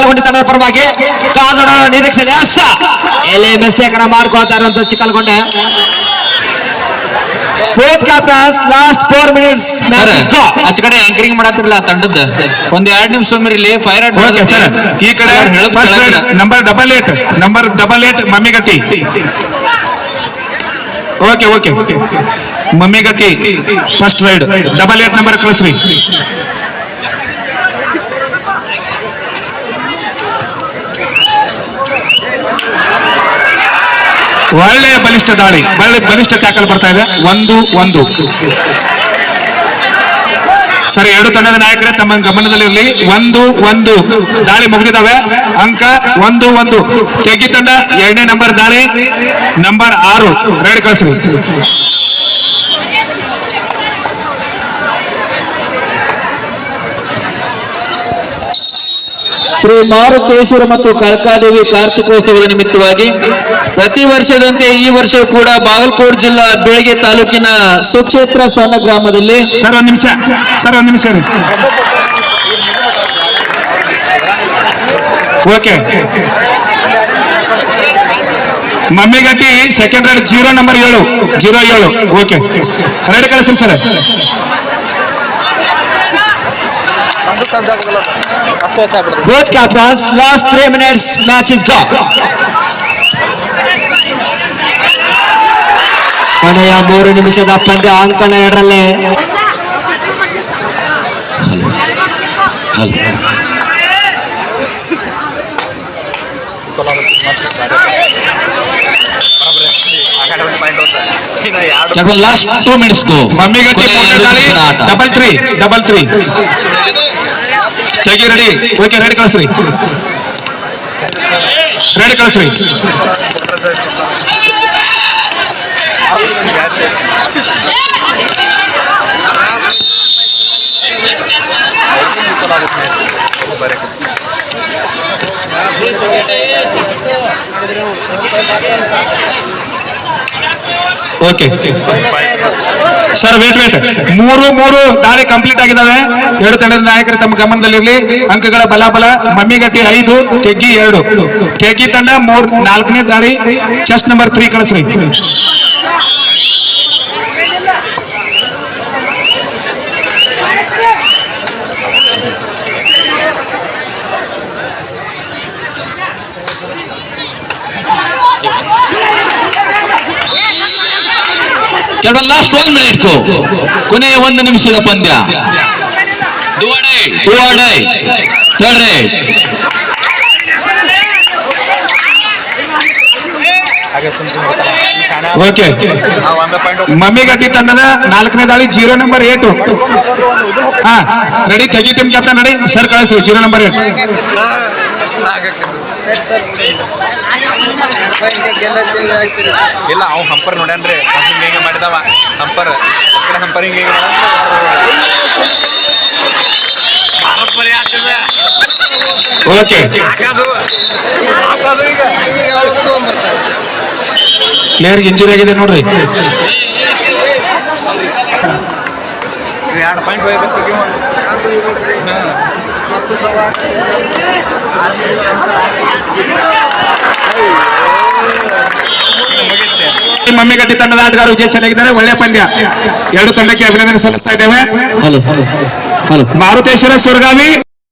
ಚಿಕ್ಕಲಗೊಂಡಿ ತಂಡದ ಪರವಾಗಿ ಕಾದು ನೋಡೋಣ ನಿರೀಕ್ಷೆ ಎಸ್ ಎಲ್ಲಿ ಮಿಸ್ಟೇಕ್ ಅನ್ನ ಮಾಡ್ಕೊಳ್ತಾ ಇರುವಂತ ಚಿಕ್ಕಲ್ಗೊಂಡೆ. Both captains last four minutes ಆಚ ಕಡೆ ಆಂಕರಿಂಗ್ ಮಾಡತ್ತಿರಲ್ಲ ತಂಡದ. ಒಂದ್ ಎರಡ್ ನಿಮಿಷ ಇಲ್ಲಿ ಫೈರ್ ಓಕೆ ಸರ್ ಈ ಕಡೆ first number double eight number double eight Mummigatti okay okay Mummigatti first raid double eight number ಕಳಿಸ್ರಿ. ಒಳ್ಳೆ ಬಲಿಷ್ಠ ದಾಳಿ, ಒಳ್ಳೆ ಬಲಿಷ್ಠ ಟ್ಯಾಕಲ್ ಬರ್ತಾ ಇದೆ. ಒಂದು ಒಂದು. ಸರಿ, ಎರಡು ತಂಡದ ನಾಯಕರೇ, ತಮ್ಮ ಗಮನದಲ್ಲಿರಲಿ ಒಂದು ಒಂದು. ದಾಳಿ ಮುಗಿದಿದ್ದಾವೆ. ಅಂಕ, ಒಂದು ಒಂದು. ತೆಗಿ ತಂಡ, ಎರಡನೇ ನಂಬರ್ ದಾಳಿ ನಂಬರ್ ಆರು. ರೆಡ್ ಕಳಿಸ್ರಿ ಶ್ರೀ ಮಾರುತೇಶ್ವರ ಮತ್ತು ಕಳಕಾದೇವಿ ಕಾರ್ತಿಕೋತ್ಸವದ ನಿಮಿತ್ತವಾಗಿ ಪ್ರತಿ ವರ್ಷದಂತೆ ಈ ವರ್ಷ ಕೂಡ ಬಾಗಲಕೋಟೆ ಜಿಲ್ಲಾ ಬೆಳಗ್ಗೆ ತಾಲೂಕಿನ ಸುಕ್ಷೇತ್ರ ಸಣ್ಣ ಗ್ರಾಮದಲ್ಲಿ ಸರ್, ಒಂದ್ ನಿಮಿಷ. ಸರ್, ಒಂದ್ ನಿಮಿಷ okay. Mummigatti second zero number ಏಳು. ಜೀರೋ ಏಳು. ಓಕೆ. ರೆಡ್ ಕಳಿಸ್ತೀನಿ sir. Both captains last three minutes match is gone ಕೊನೆಯ ಮೂರು ನಿಮಿಷದ ಪಂದ್ಯ ಅಂಕಣ ಎರಡರಲ್ಲೇ. Last two minutes Mummigatti double three double three ತೆಗಿ ರೆಡಿ ಓಕೆ ರೆಡಿ ಕಳಿಸ್ರಿ ರೆಡಿ ಕಳಿಸ್ರಿ ಓಕೆ ಸರ್ ವೇಟ್ ವೇಟ್ ಮೂರು ಮೂರು ದಾರಿ ಕಂಪ್ಲೀಟ್ ಆಗಿದಾವೆ ಎರಡು ತಂಡದ ನಾಯಕರು ತಮ್ಮ ಗಮನದಲ್ಲಿರಲಿ. ಅಂಕಗಳ ಬಲಾಬಲ ಮಮ್ಮಿಗಟ್ಟಿ ಐದು ತೆಗ್ಗಿ ಎರಡು. ತೆಗ್ಗಿ ತಂಡ ಮೂರು, ನಾಲ್ಕನೇ ದಾರಿ. ಚೆಸ್ಟ್ ನಂಬರ್ ತ್ರೀ ಕಳಿಸ್ರಿ. ಲಾಸ್ಟ್ ಒನ್ ಮಿನಿಟ್ ಕೊನೆಯ ಒಂದು ನಿಮಿಷದ ಪಂದ್ಯ. ಓಕೆ ಮಮ್ಮಿಗಟ್ಟಿ ತಂಡದ ನಾಲ್ಕನೇ ದಾಳಿ ಜೀರೋ ನಂಬರ್ ಏಟು. ಹಾ ರೆಡಿ ತೆಗಿ ಟೀಮ್ ಕ್ಯಾಪ್ಟನ್ ನಡಿ ಸರ್ ಕಳಿಸ್ರಿ ಜೀರೋ ನಂಬರ್ ಏಟ್. ಇಲ್ಲ ಅವ್ ಹಂಪರ್ ನೋಡ್ಯಾನ್ರಿ ಹಿಂಗ ಹಿಂಗ ಮಾಡಿದವ. ಹಂಪರ್. ಕಡೆ ಹಂಪರ್ ಹಿಂಗ ಹಿಂಗ ಓಕೆ. ಪ್ಲೇಯರ್ಗೆ ಇಂಜುರಿ ಆಗಿದೆ ನೋಡ್ರಿ. ಎರಡು ಪಾಯಿಂಟ್ ಹೋಗ್ಬೇಕು ಮಮ್ಮಿಗಟ್ಟಿ ತಂಡದ ಆಟಗಾರ ವಿಜಯಶಾಲಿಯಾಗಿದ್ದಾರೆ ಒಳ್ಳೆ ಪಂದ್ಯ ಎರಡು ತಂಡಕ್ಕೆ ಅಭಿನಂದನೆ ಸಲ್ಲಿಸ್ತಾ ಇದ್ದೇವೆ ಹಲೋ ಹಲೋ ಮಾರುತೇಶ್ವರ ಸುರಗಾವಿ